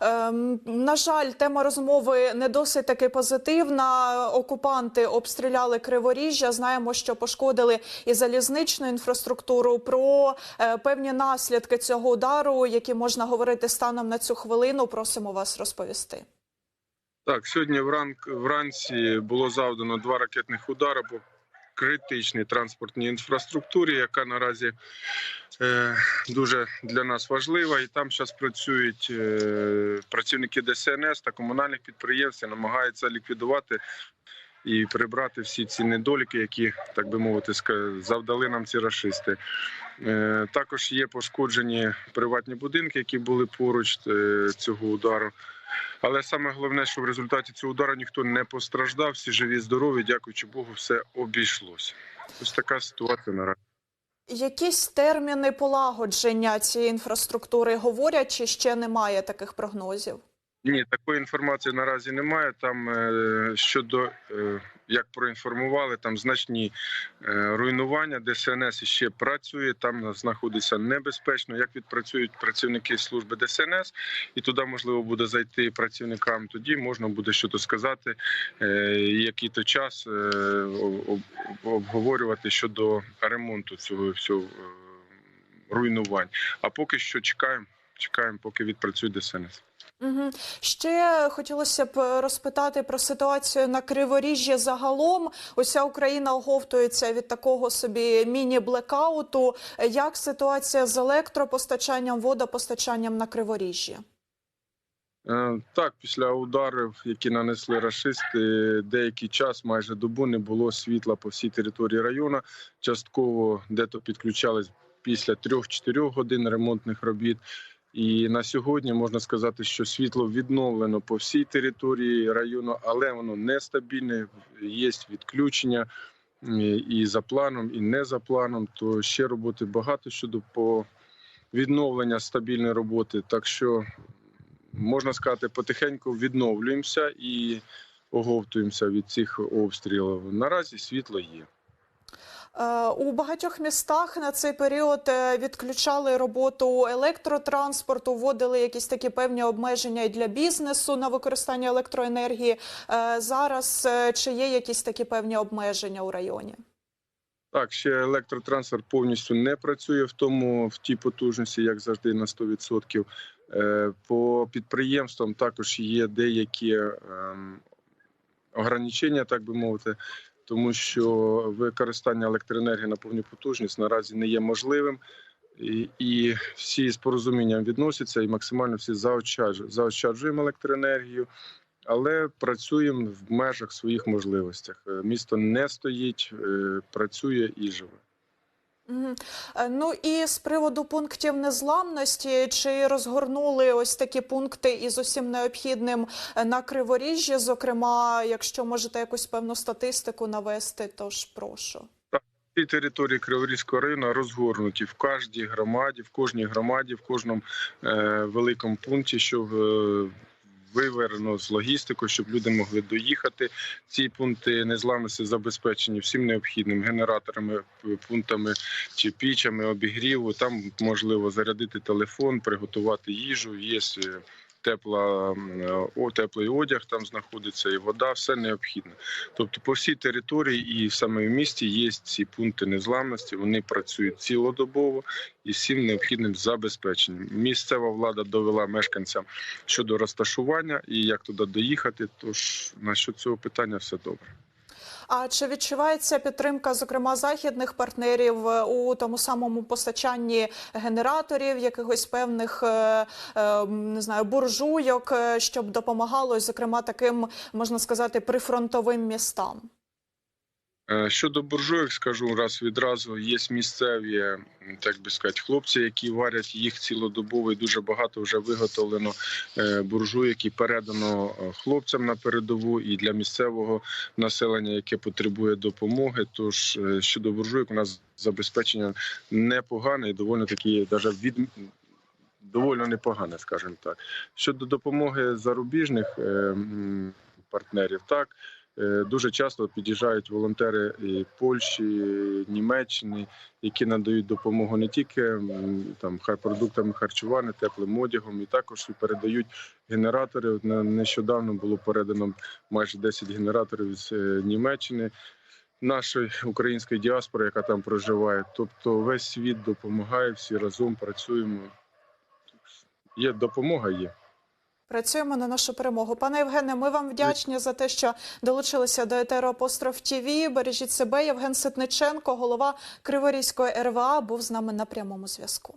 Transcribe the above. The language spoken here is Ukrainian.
Ем, на жаль, тема розмови не досить таки позитивна. Окупанти обстріляли Криворіжжя. Знаємо, що пошкодили і залізничну інфраструктуру. Про е, певні наслідки цього удару, які можна говорити станом на цю хвилину, просимо вас розповісти. Так, сьогодні вранці було завдано два ракетних удари по критичній транспортній інфраструктурі, яка наразі е, дуже для нас важлива. І там зараз працюють е, працівники ДСНС та комунальних підприємств, намагаються ліквідувати і прибрати всі ці недоліки, які, так би мовити, завдали нам ці рашисти. Е, також є пошкоджені приватні будинки, які були поруч е, цього удару. Але саме головне, що в результаті цього удару ніхто не постраждав, всі живі, здорові, дякуючи Богу, все обійшлося. Ось така ситуація наразі. Якісь терміни полагодження цієї інфраструктури говорять, чи ще немає таких прогнозів? Ні, такої інформації наразі немає. Там е, щодо е, як проінформували, там значні е, руйнування. ДСНС ще працює. Там знаходиться небезпечно. Як відпрацюють працівники служби ДСНС, і туди можливо буде зайти працівникам. Тоді можна буде щось сказати, який то час об- обговорювати щодо ремонту цього всього руйнувань. А поки що чекаємо, чекаємо, поки відпрацює ДСНС. Угу. Ще хотілося б розпитати про ситуацію на Криворіжжі загалом. Уся Україна оговтується від такого собі міні-блекауту. Як ситуація з електропостачанням, водопостачанням на Криворіжжі? Е, Так, після ударів, які нанесли рашисти, деякий час, майже добу, не було світла по всій території району. Частково дето підключались після 3-4 годин ремонтних робіт. І на сьогодні можна сказати, що світло відновлено по всій території району, але воно нестабільне. Є відключення і за планом, і не за планом. То ще роботи багато щодо по відновлення стабільної роботи. Так що можна сказати, потихеньку відновлюємося і оговтуємося від цих обстрілів. Наразі світло є. Е, У багатьох містах на цей період е, відключали роботу електротранспорту, вводили якісь такі певні обмеження і для бізнесу на використання електроенергії. Е, Зараз чи є якісь такі певні обмеження у районі? Так, ще електротранспорт повністю не працює в тому в тій потужності, як завжди, на 100%. Е, По підприємствам також є деякі ем, ограничення, так би мовити, тому що використання електроенергії на повну потужність наразі не є можливим. І, і всі з порозумінням відносяться, і максимально всі заощаджуємо, заощаджуємо електроенергію, але працюємо в межах своїх можливостях. Е, Місто не стоїть, е, працює і живе. Е, Ну і з приводу пунктів незламності, чи розгорнули ось такі пункти із усім необхідним е, на Криворіжжі? Зокрема, якщо можете якусь певну статистику навести, тож прошу. Ці території Криворізького району розгорнуті в кожній громаді, в кожній громаді, в кожному е, великому пункті, щоб е, виверено з логістикою, щоб люди могли доїхати. Ці пункти незламності забезпечені всім необхідним генераторами, пунктами чи пічами обігріву. Там можливо зарядити телефон, приготувати їжу. Є е, тепла о, теплий одяг, там знаходиться і вода, все необхідне. Тобто по всій території і саме в місті є ці пункти незламності. Вони працюють цілодобово і всім необхідним забезпеченням. Місцева влада довела мешканцям щодо розташування і як туди доїхати. Тож на що цього питання все добре. А чи відчувається підтримка, зокрема західних партнерів е, у тому самому постачанні генераторів, якихось певних е, е, не знаю буржуйок, щоб допомагало, зокрема, таким можна сказати, прифронтовим містам? Е, Щодо буржуйок, скажу раз відразу. Є місцеві, так би сказати, хлопці, які варять їх цілодобово. і Дуже багато вже виготовлено е, буржуйок і передано е, хлопцям на передову і для місцевого населення, яке потребує допомоги. Тож щодо буржуйок, у нас забезпечення непогане і доволі такі, навіть від доволі непогане, скажімо так. Щодо допомоги зарубіжних партнерів, так. Е, Дуже часто під'їжджають волонтери і Польщі, і Німеччини, які надають допомогу не тільки там хай продуктами харчування, теплим одягом, і також передають генератори. Нещодавно було передано майже 10 генераторів з е, Німеччини. Нашої української діаспори, яка там проживає, тобто весь світ допомагає, всі разом працюємо. Є допомога, є. Працюємо на нашу перемогу. Пане Євгене, ми вам вдячні за те, що долучилися до етеру Апостроф ТВ. Бережіть себе. Євген Ситниченко, голова Криворізької РВА, був з нами на прямому зв'язку.